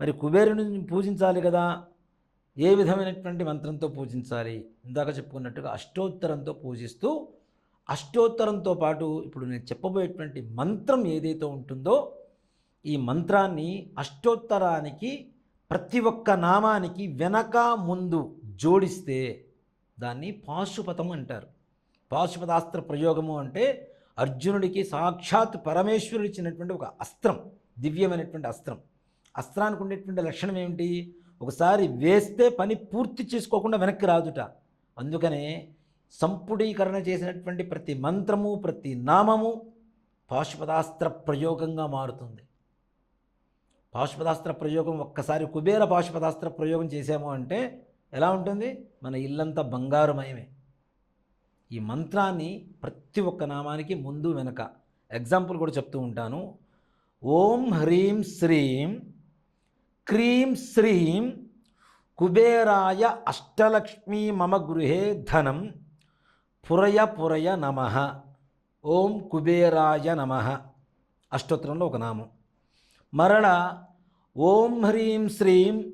మరి కుబేరుని పూజించాలి కదా. ఏ విధమైనటువంటి మంత్రంతో పూజించాలి? ఇందాక చెప్పుకున్నట్టుగా అష్టోత్తరంతో పూజిస్తూ అష్టోత్తరంతో పాటు ఇప్పుడు నేను చెప్పబోయేటువంటి మంత్రం ఏదైతే ఉంటుందో ఈ మంత్రాన్ని అష్టోత్తరానికి ప్రతి ఒక్క నామానికి వెనక ముందు జోడిస్తే దాన్ని పాశుపతం అంటారు. పాశుపతాస్త్ర ప్రయోగము అంటే అర్జునుడికి సాక్షాత్ పరమేశ్వరుడు ఇచ్చినటువంటి ఒక అస్త్రం దివ్యమైనటువంటి అస్త్రం. అస్త్రానికి ఉండేటువంటి లక్షణం ఏమిటి? ఒకసారి వేస్తే పని పూర్తి చేసుకోకుండా వెనక్కి రాదుట. అందుకనే సంపుడీకరణ చేసినటువంటి ప్రతి మంత్రము ప్రతి నామము పాశుపదాస్త్ర ప్రయోగంగా మారుతుంది. పాశుపదాస్త్ర ప్రయోగం ఒక్కసారి కుబేర పాశుపదాస్త్ర ప్రయోగం చేసాము అంటే ఎలా ఉంటుంది? మన ఇల్లంతా బంగారుమయమే. ఈ మంత్రాన్ని ప్రతి ఒక్క నామానికి ముందు వెనక. ఎగ్జాంపుల్ కూడా చెప్తూ ఉంటాను. ఓం హ్రీం శ్రీం క్రీం శ్రీం కుబేరాయ అష్టలక్ష్మీ మమ గృహే ధనం పురయ పురయ నమ. ఓం కుబేరాయ నమ. అష్టోత్తరంలో ఒక నామం. మరల ఓం హ్రీం శ్రీం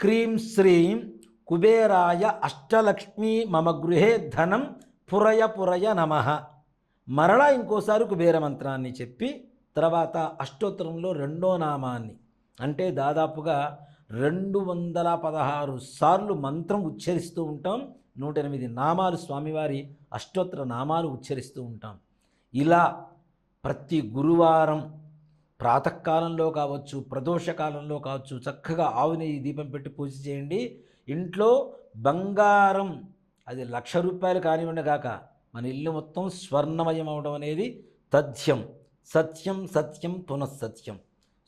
క్రీం శ్రీం కుబేరాయ అష్టలక్ష్మీ మమ గృహే ధనం పురయ పురయ నమ. మరలా ఇంకోసారి కుబేర మంత్రాన్ని చెప్పి తర్వాత అష్టోత్తరంలో రెండో నామాన్ని అంటే దాదాపుగా రెండు వందల పదహారు సార్లు మంత్రం ఉచ్చరిస్తూ ఉంటాం. నూట ఎనిమిది నామాలు స్వామివారి అష్టోత్తర నామాలు ఉచ్చరిస్తూ ఉంటాం. ఇలా ప్రతి గురువారం ప్రాతకాలంలో కావచ్చు ప్రదోషకాలంలో కావచ్చు చక్కగా ఆవునేయి దీపం పెట్టి పూజ చేయండి. ఇంట్లో బంగారం అది లక్ష రూపాయలు కానివ్వండి కాక మన ఇల్లు మొత్తం స్వర్ణమయం అవడం అనేది తథ్యం. సత్యం సత్యం పునఃసత్యం.